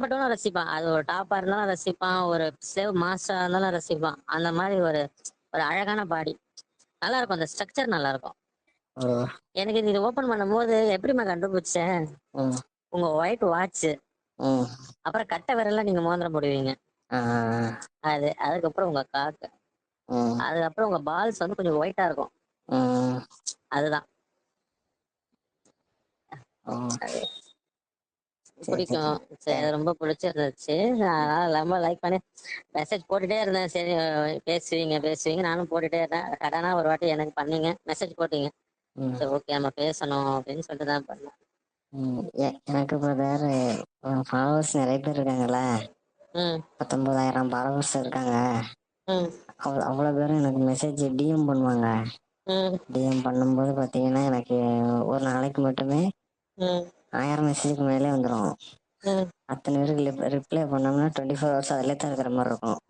பேர்ப்பட்டவனும் ரசிப்பான். அது ஒரு டாப்பா இருந்தாலும் ரசிப்பான். ஒரு சேவ் மாஸ்டரா இருந்தாலும் ரசிப்பான். அந்த மாதிரி ஒரு ஒரு அழகான பாடி நல்லா இருக்கும் அந்த ஸ்ட்ரக்சர் நல்லா இருக்கும் எனக்கு இது ஓபன் பண்ணும்போது எப்படிம்மா கண்டுபிடிச்சேன் உங்க ஒயிட் வாட்ச் அப்புறம் கட்டை விரல்ல நீங்க மோதிரம் போடுவீங்க. அது அதுக்கப்புறம் உங்க காக்கு அதுக்கப்புறம் உங்க பால்ஸ் வந்து கொஞ்சம் ஒயிட்டா இருக்கும். அதுதான். பிடிக்கும். சரி ரொம்ப பிடிச்சிருந்துச்சு. அதனால ரொம்ப லைக் பண்ணி மெசேஜ் போட்டுட்டே இருந்தேன். சரி பேசுவீங்க பேசுவீங்க. நானும் போட்டுட்டே இருந்தேன். கடனா ஒரு வாட்டி எனக்கு பண்ணீங்க. மெசேஜ் போட்டீங்க. சரி ஓகே நம்ம பேசணும் அப்படின்னு சொல்லிட்டு தான் பண்ணேன். எனக்கு பிரதர் ஃபாலோவர்ஸ் நிறைய பேர் இருக்காங்கல்ல? ம். பத்தொன்பதாயிரம் ஃபாலோவர்ஸ் இருக்காங்க. அவ்வளோ அவ்வளோ பேரும் எனக்கு மெசேஜ் டிஎம் பண்ணுவாங்க. டிஎம் பண்ணும்போது பார்த்தீங்கன்னா எனக்கு ஒரு நாளைக்கு மட்டுமே ஆயிரம் மெசேஜுக்கு மேலே வந்துடும் அத்தனை பேருக்கு ரிப்ளை பண்ணோம்னா டுவெண்ட்டி ஃபோர் ஹவர்ஸ் அதிலே தான் இருக்கிற மாதிரி இருக்கும்.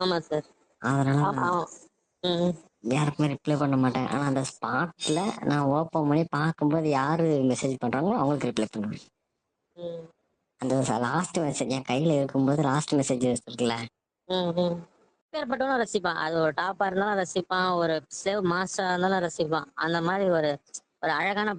ஆமா சார் அதனால யாருக்குமே ரிப்ளை பண்ண மாட்டேன். ஆனால் அந்த ஸ்பாட்டில் நான் ஓப்பன் பண்ணி பார்க்கும்போது யார் மெசேஜ் பண்ணுறாங்களோ அவங்களுக்கு ரிப்ளை பண்ணுவேன். அந்த லாஸ்ட் மெசேஜ் என் கையில் இருக்கும்போது லாஸ்ட் மெசேஜ் இருக்குல்ல ம் ம். பேர்ப்பட்டவனும் ரசிப்பான். அது ஒரு டாப்பா இருந்தாலும் ரசிப்பான். ஒரு சேவ் மாஸ்டரா இருந்தாலும் ரசிப்பான். அந்த மாதிரி ஒரு ஒரு அழகான